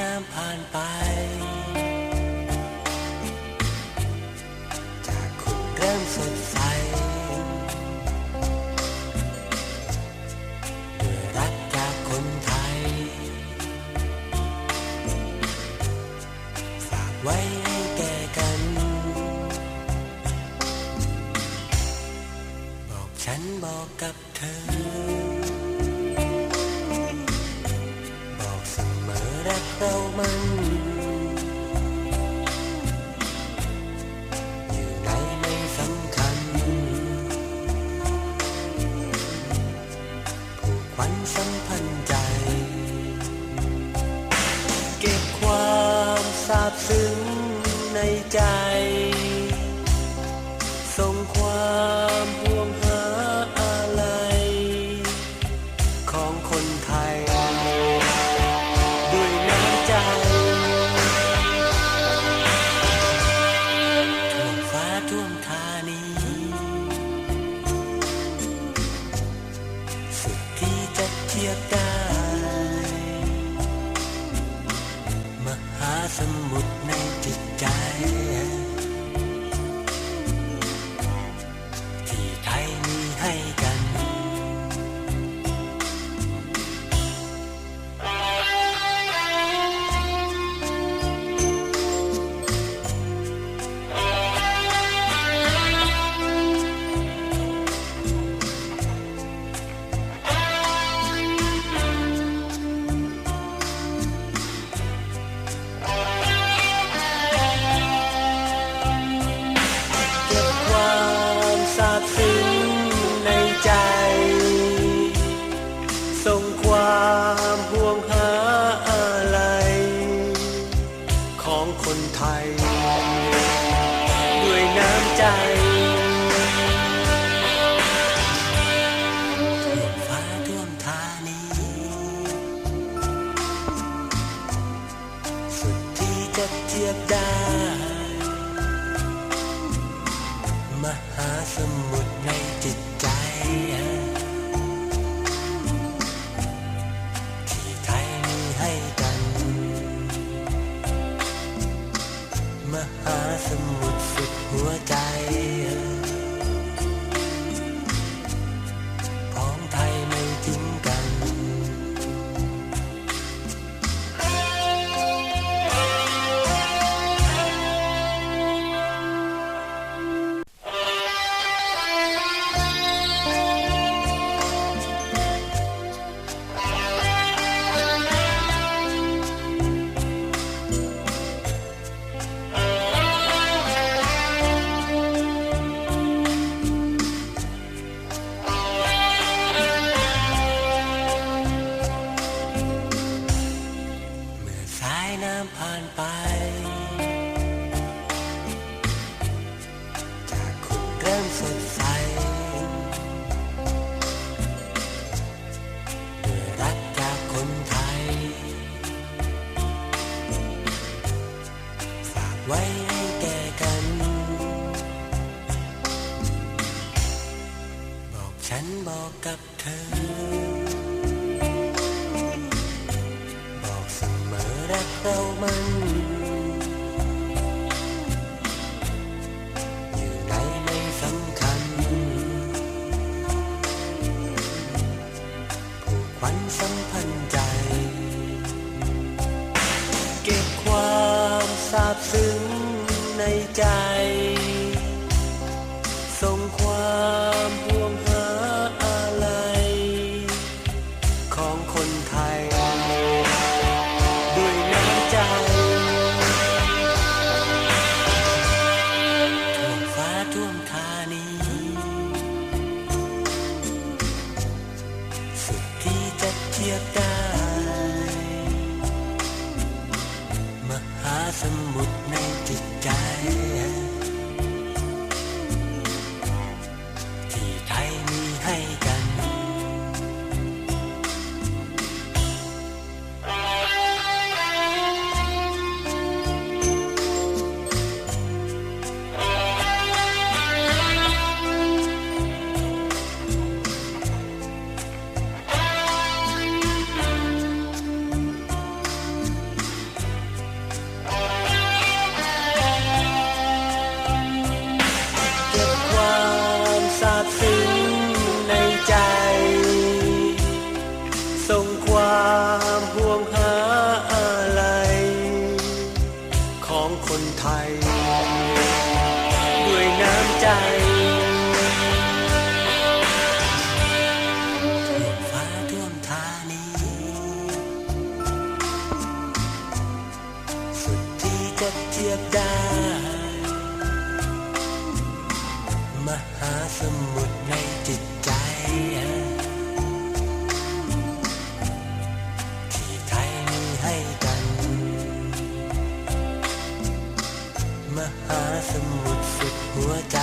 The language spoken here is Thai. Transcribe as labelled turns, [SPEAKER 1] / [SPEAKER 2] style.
[SPEAKER 1] น้ำผ่านไป จากคุณเริ่มสดใสด้วยรักจากคนไทย ฝากไว้ให้แก่กัน บอกฉันบอกกับเธอ เรามันอยู่ไหนไม่สำคัญผูกพันสัมพันธ์ใจ เก็บความซาบซึ้งในใจ một ใจฟ้าท่วมธานีสุดที่จะเทียบได้ มหาสมุทรในจิตใจ ไว้ให้แกกัน บอกฉันบอกกับเธอ บอกเสมอรักเรามันอยู่ไหนไม่สำคัญผูกขัญสัมพันธ์ใจ ซึ้งในใจ một nay thì trái สมุดสุดหัวใจ